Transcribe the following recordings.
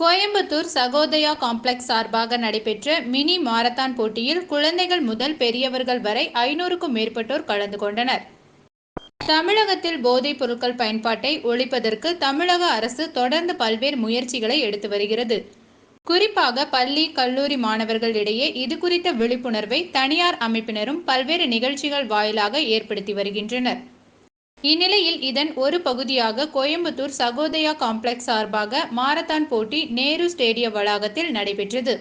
Coimbatore Sahodaya complex சார்பாக நடைபெற்ற mini marathon போட்டியில் குழந்தைகள் முதல் பெரியவர்கள் வரை ஐநூறுக்கும் மேற்பட்டோர் கலந்து கொண்டனர். தமிழகத்தில் போதைப் பொருட்கள் பயன்பாட்டை ஒழிப்பதற்கு தமிழக அரசு தொடர்ந்து பல்வேறு முயற்சிகளை எடுத்து வருகிறது. குறிப்பாக பள்ளி கல்லூரி மாணவர்களிடையே இது குறித்த விழிப்புணர்வை தனியார் அமைப்பினரும் பல்வேறு நிகழ்ச்சிகள் வாயிலாக ஏற்படுத்தி வருகின்றனர். இந்நிலையில் இதன் ஒரு பகுதியாக கோயம்புத்தூர் சகோதயா காம்ப்ளெக்ஸ் சார்பாக மாரத்தான் போட்டி நேரு ஸ்டேடிய வளாகத்தில் நடைபெற்றது.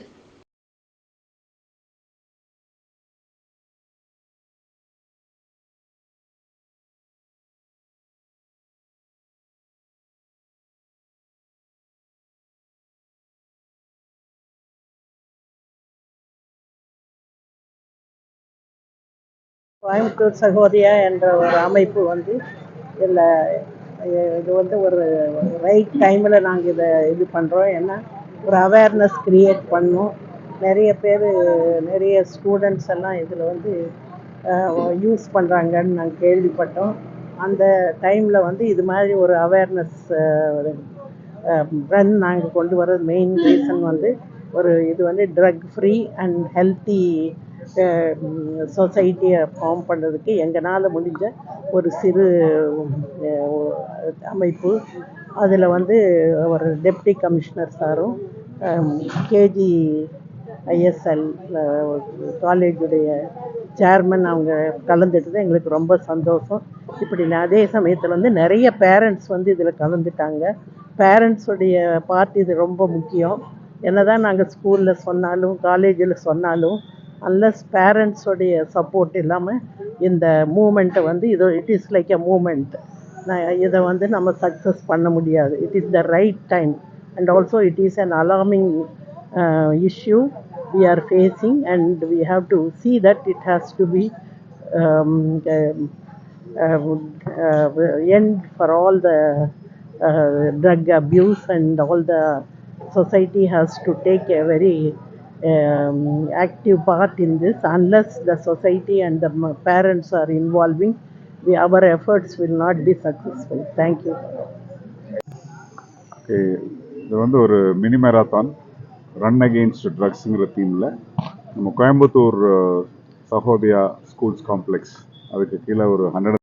கோயம்புத்தூர் சகோதரியா என்ற ஒரு அமைப்பு வந்து இதில் இது வந்து ஒரு ரைட் டைமில் நாங்கள் இதை இது பண்ணுறோம் ஏன்னா ஒரு அவேர்னஸ் க்ரியேட் பண்ணோம். நிறைய பேர் நிறைய ஸ்டூடெண்ட்ஸ் எல்லாம் இதில் வந்து யூஸ் பண்ணுறாங்கன்னு நாங்கள் கேள்விப்பட்டோம். அந்த டைமில் வந்து இது மாதிரி ஒரு அவேர்னஸ் ரன் நாங்கள் கொண்டு வர மெயின் ரீசன் வந்து ஒரு இது வந்து ட்ரக் ஃப்ரீ அண்ட் ஹெல்த்தி சொசைட்டியை ஃபார்ம் பண்ணுறதுக்கு எங்களால் முடிஞ்ச ஒரு சிறு அமைப்பு. அதில் வந்து ஒரு டெப்டி கமிஷனர் சாரும் கேஜி ஐஎஸ்எல் காலேஜுடைய சேர்மன் அவங்க கலந்துட்டது. எங்களுக்கு ரொம்ப சந்தோஷம். இப்படி அதே சமயத்தில் வந்து நிறைய பேரண்ட்ஸ் வந்து இதில் கலந்துட்டாங்க. பேரண்ட்ஸுடைய பார்ட் இது ரொம்ப முக்கியம். என்ன தான் நாங்கள் ஸ்கூலில் சொன்னாலும் காலேஜில் சொன்னாலும் அன்லஸ் பேரண்ட்ஸோடைய சப்போர்ட் இல்லாமல் இந்த மூமெண்ட்டை வந்து இது it is like a moment நான் இதை வந்து நம்ம சக்ஸஸ் பண்ண முடியாது it is the right time and also it is an alarming issue we are facing and we have to see that it has to be um, um, uh, uh, end for all the uh, drug abuse and all the society has to take a very um, active part in this unless the society and the m- parents are involving we, our efforts will not be successful thank you okay இது வந்து ஒரு mini marathon run against ட்ரக்ஸுங்கிற தீமில் நம்ம கோயம்புத்தூர் அஹ், Sahodaya schools complex அதுக்கு கீழே ஒரு ஹண்ட்ரட்